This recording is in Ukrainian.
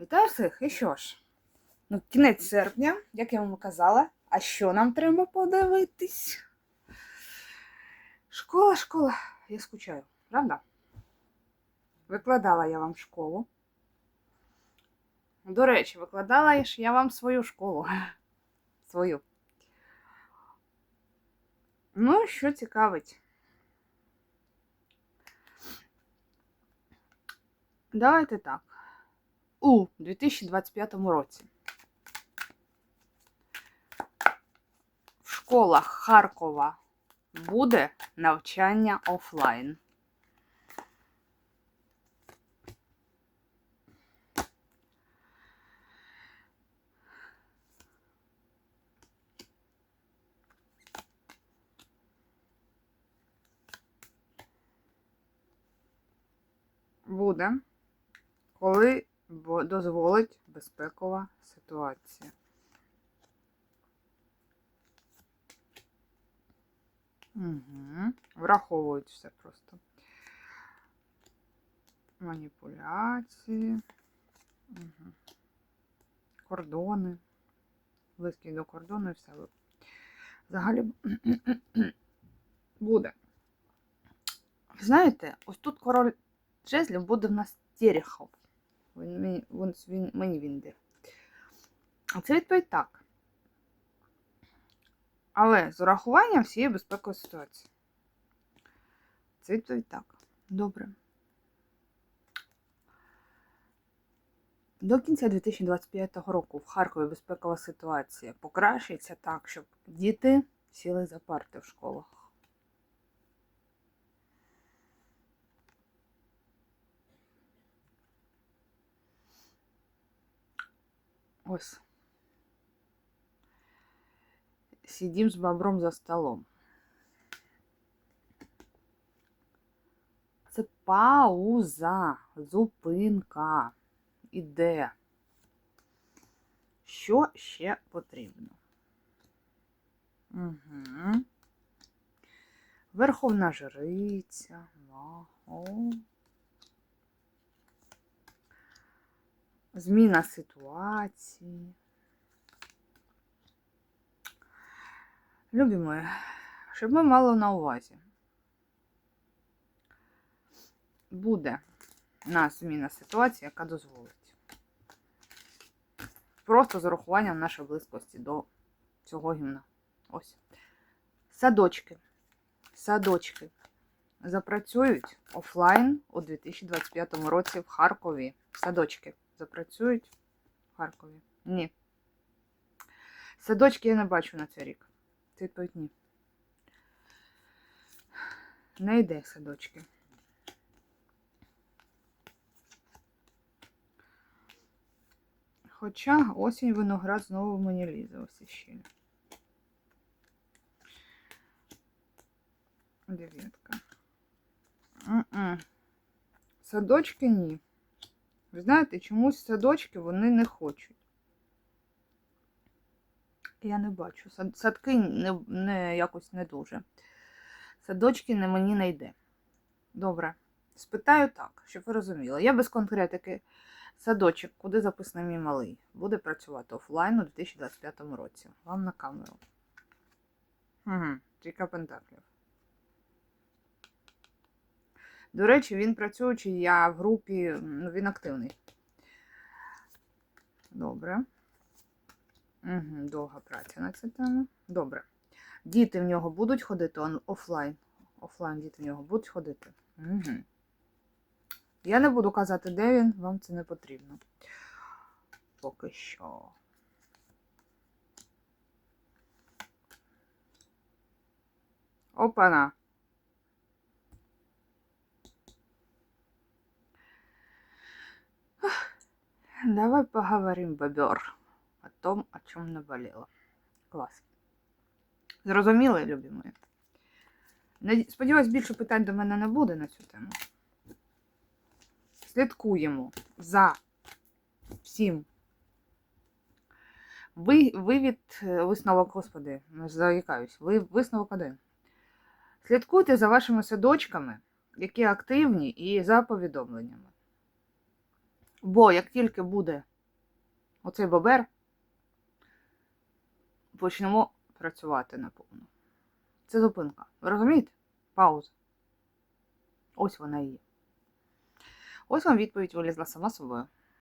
Вітаю всіх! І що ж? Ну, кінець серпня, як я вам казала, а що нам треба подивитись? Школа, школа. Я скучаю, правда? Викладала я вам школу. До речі, викладала я вам свою школу. Свою. Ну, що цікавить? Давайте так. У 2025 році. В школах Харкова буде навчання офлайн. Буде, коли дозволить безпекова ситуація. Угу. Враховують все просто. Маніпуляції. Угу. Кордони. Близький до кордону і все. Взагалі буде. Знаєте, ось тут король жезлів буде в нас Терехов. Він, мені- він, він, мені він йде. А це відповідь так. Але з урахуванням всієї безпекової ситуації. Це відповідь так. Добре. До кінця 2025 року в Харкові безпекова ситуація покращиться так, щоб діти сіли за парти в школах. Ось. Сидим з бобром за столом. Це пауза, зупинка. Іде. Що ще потрібно? Угу. Верховна жриця. О. Зміна ситуації. Любі мої, щоб ми мали на увазі. Буде у нас зміна ситуації, яка дозволить. Просто з урахуванням нашої близькості до цього гімна. Ось. Садочки. Садочки запрацюють офлайн у 2025 році в Харкові. Садочки запрацюють в Харкові? Ні. Садочки я не бачу на цей рік. Це відповідь ні. Не йде садочки. Хоча осінь виноград знову мені лізе ось ще. Дев'ятка. Садочки ні. Ви знаєте, чомусь садочки вони не хочуть. Я не бачу. Садки не, не якось не дуже. Садочки не мені не йде. Добре. Спитаю так, щоб ви розуміли. Я без конкретики. Садочок, куди записаний мій малий, буде працювати офлайн у 2025 році. Вам на камеру. Угу. Трійка пентаклів. До речі, він працюючий, я в групі, ну, він активний. Добре. Угу, довга праця на цю тему. Добре. Діти в нього будуть ходити офлайн. Офлайн діти в нього будуть ходити. Угу. Я не буду казати, де він, вам це не потрібно. Поки що. Опана. Давай поговорим, бобер, о том, о чем наболело. Клас. Зрозуміли, любі мої? Сподіваюсь, більше питань до мене не буде на цю тему. Слідкуємо за всім. Ви, вивід, е, висновок, господи, заїкаюсь, ви, висновок один. Слідкуйте за вашими садочками, які активні, і за повідомленнями. Бо як тільки буде оцей бобер, почнемо працювати наповну. Це зупинка. Ви розумієте? Пауза. Ось вона і є. Ось вам відповідь вилізла сама собою.